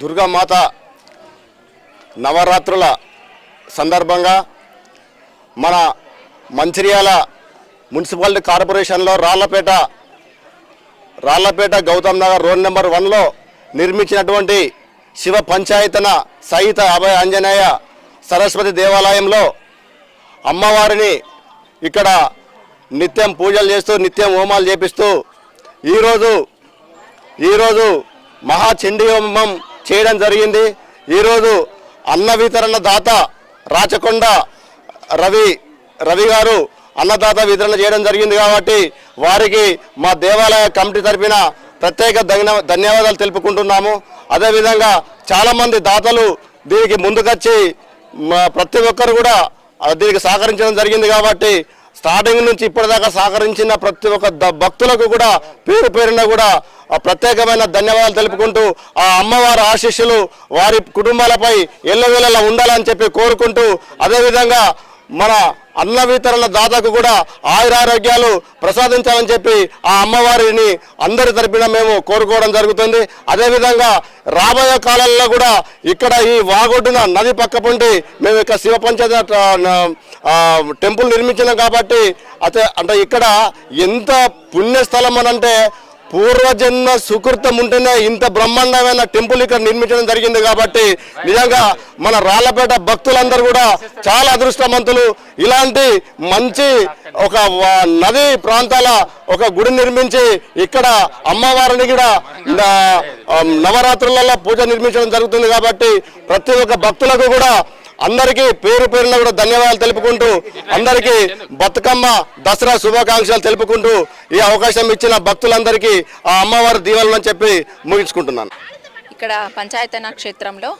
దుర్గామాత నవరాత్రుల సందర్భంగా మన మంచిర్యాల మున్సిపాలిటీ కార్పొరేషన్లో రాళ్ళపేట రాళ్ళపేట గౌతమ్ నగర్ రోడ్ నెంబర్ వన్లో నిర్మించినటువంటి శివ పంచాయతన సహిత అభయ ఆంజనేయ సరస్వతి దేవాలయంలో అమ్మవారిని ఇక్కడ నిత్యం పూజలు చేస్తూ నిత్యం హోమాలు చేపిస్తూ ఈరోజు ఈరోజు మహాచండీ హోమం చేయడం జరిగింది. ఈరోజు అన్న వితరణ దాత రాచకొండ రవి రవి గారు అన్నదాత వితరణ చేయడం జరిగింది కాబట్టి వారికి మా దేవాలయ కమిటీ తరఫున ప్రత్యేక ధన్యవాదాలు తెలుపుకుంటున్నాము. అదేవిధంగా చాలామంది దాతలు దీనికి ముందుకొచ్చి ప్రతి ఒక్కరు కూడా దీనికి సహకరించడం జరిగింది కాబట్టి స్టార్టింగ్ నుంచి ఇప్పటిదాకా సహకరించిన ప్రతి ఒక్క ద- భక్తులకు కూడా పేరు పేరున కూడా ప్రత్యేకమైన ధన్యవాదాలు తెలుపుకుంటూ ఆ అమ్మవారి ఆశీస్సులు వారి కుటుంబాలపై ఎల్లవేళలా ఉండాలని చెప్పి కోరుకుంటూ అదేవిధంగా మన అన్న వితరణ దాతకు కూడా ఆయురారోగ్యాలు ప్రసాదించాలని చెప్పి ఆ అమ్మవారిని అందరి తరపున మేము కోరుకోవడం జరుగుతుంది. అదేవిధంగా రాబోయే కాలంలో కూడా ఇక్కడ ఈ వాగొడ్డున నది పక్కపుండి మేము ఇక్కడ శివ పంచాయత టెంపుల్ నిర్మించినాం కాబట్టి అతే అంటే ఇక్కడ ఎంత పుణ్యస్థలం అని అంటే పూర్వజన్మ సుకృతం ఉంటేనే ఇంత బ్రహ్మాండమైన టెంపుల్ ఇక్కడ నిర్మించడం జరిగింది కాబట్టి నిజంగా మన రాళ్ళపేట భక్తులందరూ కూడా చాలా అదృష్టవంతులు. ఇలాంటి మంచి ఒక నది ప్రాంతాల ఒక గుడి నిర్మించి ఇక్కడ అమ్మవారిని కూడా నవరాత్రులలో పూజ నిర్మించడం జరుగుతుంది కాబట్టి ప్రతి ఒక్క భక్తులకు కూడా అందరికీ పేరు పేరున కూడా ధన్యవాదాలు తెలుపుకుంటూ అందరికీ బతుకమ్మ దసరా శుభాకాంక్షలు తెలుపుకుంటూ ఈ అవకాశం ఇచ్చిన భక్తులందరికీ ఆ అమ్మవారి దీవెనలు అని చెప్పి ముగించుకుంటున్నాను. ఇక్కడ పంచాయతన క్షేత్రంలో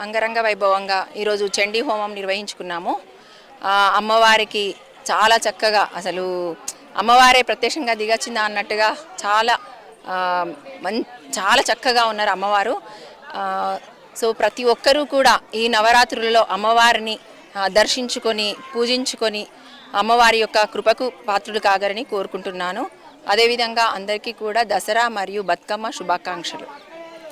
అంగరంగ వైభవంగా ఈరోజు చండీ హోమం నిర్వహించుకున్నాము. అమ్మవారికి చాలా చక్కగా అసలు అమ్మవారే ప్రత్యక్షంగా దిగచ్చిందా అన్నట్టుగా చాలా ఆ, మన్ చాలా చక్కగా ఉన్నారు అమ్మవారు. సో ప్రతి ఒక్కరూ కూడా ఈ నవరాత్రులలో అమ్మవారిని దర్శించుకొని పూజించుకొని అమ్మవారి యొక్క కృపకు పాత్రుడు కాగరని కోరుకుంటున్నాను. అదేవిధంగా అందరికీ కూడా దసరా మరియు బతుకమ్మ శుభాకాంక్షలు.